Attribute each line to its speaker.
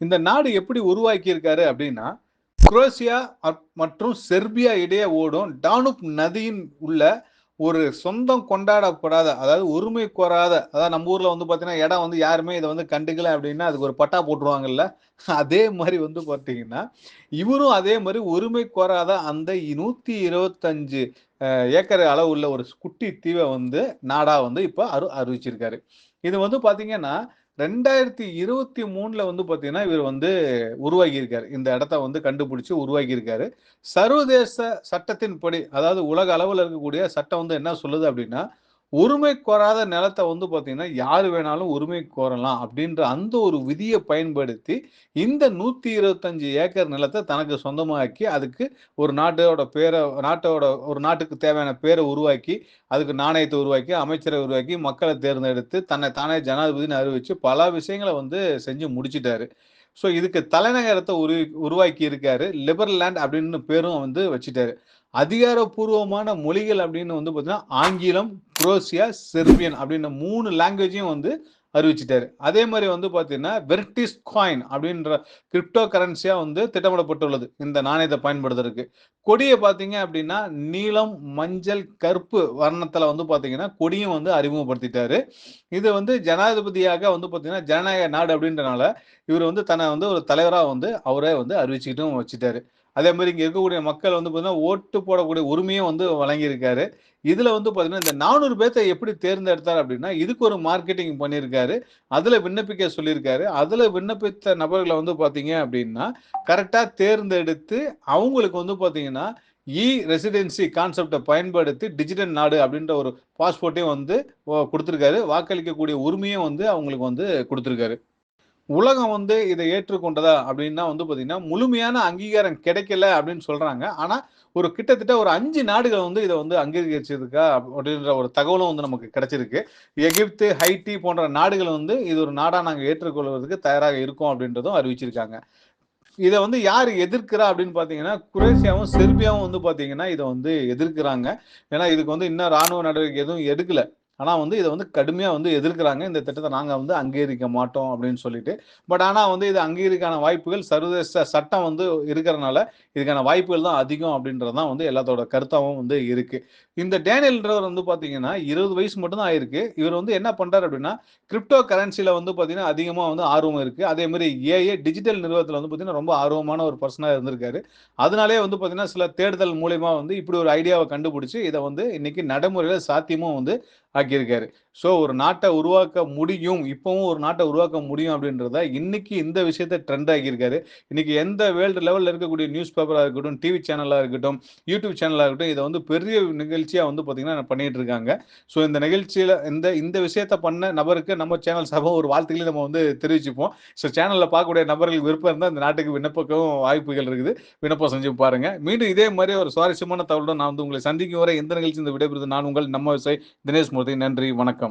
Speaker 1: இந்த நாடு எப்படி உருவாக்கி இருக்காரு அப்படின்னா குரோசியா மற்றும் செர்பியா இடையே ஓடும் டானுப் நதியின் உள்ள ஒரு சொந்தம் கொண்டாடப்படாத அதாவது உரிமை கோராத அதாவது நம்ம ஊர்ல வந்து பாத்தீங்கன்னா இடம் வந்து யாருமே இதை வந்து கண்டுக்கல அப்படின்னா அதுக்கு ஒரு பட்டா போட்டுருவாங்கல்ல அதே மாதிரி வந்து பாத்தீங்கன்னா இவரும் அதே மாதிரி உரிமை கோராத அந்த நூத்தி இருபத்தஞ்சு ஏக்கர் அளவு உள்ள ஒரு குட்டி தீவை வந்து நாடா வந்து இப்ப அரு அறிவிச்சிருக்காரு. இது வந்து பாத்தீங்கன்னா ரெண்டாயிரத்தி இருபத்தி மூணுல வந்து பார்த்தீங்கன்னா இவர் வந்து உருவாகியிருக்காரு. இந்த இடத்த வந்து கண்டுபிடிச்சு உருவாகியிருக்காரு. சர்வதேச சட்டத்தின்படி அதாவது உலக அளவில் இருக்கக்கூடிய சட்டம் வந்து என்ன சொல்லுது அப்படின்னா உரிமை கோராத நிலத்தை வந்து பார்த்தீங்கன்னா யார் வேணாலும் உரிமை கோரலாம் அப்படின்ற அந்த ஒரு விதியை பயன்படுத்தி இந்த நூற்றி இருபத்தஞ்சு ஏக்கர் நிலத்தை தனக்கு சொந்தமாக்கி அதுக்கு ஒரு நாட்டோட பேரை நாட்டோட ஒரு நாட்டுக்கு தேவையான பேரை உருவாக்கி அதுக்கு நாணயத்தை உருவாக்கி அமைச்சரை உருவாக்கி மக்களை தேர்ந்தெடுத்து தன்னை தானே ஜனாதிபதினு அறிவிச்சு பல விஷயங்களை வந்து செஞ்சு முடிச்சிட்டாரு. ஸோ இதுக்கு தலைநகரத்தை உரு உருவாக்கி இருக்காரு. லிபரல் லேண்ட் அப்படின்னு பேரும் வந்து வச்சுட்டாரு. அதிகாரப்பூர்வமான மொழிகள் அப்படின்னு வந்து பார்த்தீங்கன்னா ஆங்கிலம் குரோசியா செர்பியன் அப்படின்ற மூணு லாங்குவேஜையும் வந்து அறிவிச்சிட்டாரு. அதே மாதிரி வந்து பார்த்தீங்கன்னா வெர்டிஸ் காயின் அப்படின்ற கிரிப்டோ கரன்சியாக வந்து திட்டமிடப்பட்டுள்ளது. இந்த நாணயத்தை பயன்படுத்துறதுக்கு. கொடியை பார்த்தீங்க அப்படின்னா நீலம் மஞ்சள் கருப்பு வர்ணத்தில் வந்து பார்த்தீங்கன்னா கொடியும் வந்து அறிமுகப்படுத்திட்டாரு. இது வந்து ஜனாதிபதியாக வந்து பார்த்தீங்கன்னா ஜனநாயக நாடு அப்படின்றனால இவர் வந்து தன்னை வந்து ஒரு தலைவராக வந்து அவரே வந்து அறிவிச்சுக்கிட்டும் வச்சுட்டாரு. அதே மாதிரி இங்கே இருக்கக்கூடிய மக்கள் வந்து பார்த்தீங்கன்னா ஓட்டு போடக்கூடிய உரிமையும் வந்து வழங்கியிருக்காரு. இதில் வந்து பார்த்தீங்கன்னா இந்த நானூறு பேர்த்தை எப்படி தேர்ந்தெடுத்தார் அப்படின்னா இதுக்கு ஒரு மார்க்கெட்டிங் பண்ணியிருக்காரு. அதில் விண்ணப்பிக்க சொல்லியிருக்காரு. அதில் விண்ணப்பித்த நபர்களை வந்து பார்த்தீங்க அப்படின்னா கரெக்டாக தேர்ந்தெடுத்து அவங்களுக்கு வந்து பார்த்தீங்கன்னா இ ரெசிடென்சி கான்செப்டை பயன்படுத்தி டிஜிட்டல் நாடு அப்படின்ற ஒரு பாஸ்போர்ட்டையும் வந்து கொடுத்துருக்காரு. வாக்களிக்கக்கூடிய உரிமையும் வந்து அவங்களுக்கு வந்து கொடுத்துருக்காரு. உலகம் வந்து இதை ஏற்றுக்கொண்டதா அப்படின்னா வந்து பார்த்தீங்கன்னா முழுமையான அங்கீகாரம் கிடைக்கல அப்படின்னு சொல்றாங்க. ஆனால் ஒரு கிட்டத்தட்ட ஒரு அஞ்சு நாடுகள் வந்து இதை வந்து அங்கீகரிச்சிருக்கா அப்படின்ற ஒரு தகவலும் வந்து நமக்கு கிடைச்சிருக்கு. எகிப்து ஹைட்டி போன்ற நாடுகள் வந்து இது ஒரு நாடாக நாங்கள் ஏற்றுக்கொள்வதற்கு தயாராக இருக்கோம் அப்படின்றதும் அறிவிச்சிருக்காங்க. இதை வந்து யார் எதிர்க்கிறா அப்படின்னு பார்த்தீங்கன்னா குரேஷியாவும் செர்பியாவும் வந்து பார்த்தீங்கன்னா இதை வந்து எதிர்க்கிறாங்க. ஏன்னா இதுக்கு வந்து இன்னும் ராணுவ நடவடிக்கை எதுவும் எடுக்கல. ஆனால் வந்து இதை வந்து கடுமையாக வந்து எதிர்க்கிறாங்க. இந்த திட்டத்தை நாங்கள் வந்து அங்கீகரிக்க மாட்டோம் அப்படின்னு சொல்லிட்டு. பட் ஆனால் வந்து இது அங்கீகரிக்கான வாய்ப்புகள் சர்வதேச சட்டம் வந்து இருக்கிறனால இதுக்கான வாய்ப்புகள் தான் அதிகம் அப்படின்றது தான் வந்து எல்லாத்தோட கருத்தாகவும் வந்து இருக்குது இந்த டேனியல்ன்றவர் வந்து பார்த்தீங்கன்னா இருபது வயசு மட்டும்தான் ஆயிருக்கு. இவர் வந்து என்ன பண்ணுறாரு அப்படின்னா கிரிப்டோ கரன்சியில் வந்து பார்த்தீங்கன்னா அதிகமாக வந்து ஆர்வம் இருக்குது அதேமாதிரி ஏஏ டிஜிட்டல் நிறுவனத்தில் வந்து பார்த்தீங்கன்னா ரொம்ப ஆர்வமான ஒரு பர்சனாக இருந்திருக்காரு. அதனாலே வந்து பார்த்தீங்கன்னா சில தேடுதல் மூலயமா வந்து இப்படி ஒரு ஐடியாவை கண்டுபிடிச்சி இதை வந்து இன்னைக்கு நடைமுறையில் சாத்தியமும் வந்து ஆக்கியிருக்காரு. ஸோ ஒரு நாட்டை உருவாக்க முடியும் இப்பவும் ஒரு நாட்டை உருவாக்க முடியும் அப்படின்றத இன்னைக்கு இந்த விஷயத்த ட்ரெண்ட் ஆகியிருக்காரு இன்னைக்கு எந்த வேர்ல்டு லெவலில் இருக்கக்கூடிய நியூஸ் பேப்பராக இருக்கட்டும் டிவி சேனலாக இருக்கட்டும் யூடியூப் சேனலாக இருக்கட்டும் இதை வந்து பெரிய நிகழ்ச்சியாக வந்து பார்த்தீங்கன்னா பண்ணிட்டு இருக்காங்க. ஸோ இந்த நிகழ்ச்சியில் இந்த இந்த விஷயத்த பண்ண நபருக்கு நம்ம சேனல் சபை ஒரு வாழ்த்துக்களையும் நம்ம வந்து தெரிவிச்சுப்போம். ஸோ சேனலில் பார்க்கக்கூடிய நபர்கள் விருப்பம் இருந்தால் இந்த நாட்டுக்கு விண்ணப்பிக்கவும் வாய்ப்புகள் இருக்குது. விண்ணப்பம் செஞ்சு பாருங்க. மீண்டும் இதே மாதிரி ஒரு சுவாரஸ்யமான தகவலுடன் நான் வந்து உங்களை சந்திக்கும் வரை எந்த நிகழ்ச்சி இந்த விடைபெறுது நான் உங்கள் நம்ம விவசாயி தினேஷ் மூர்த்தி நன்றி வணக்கம்.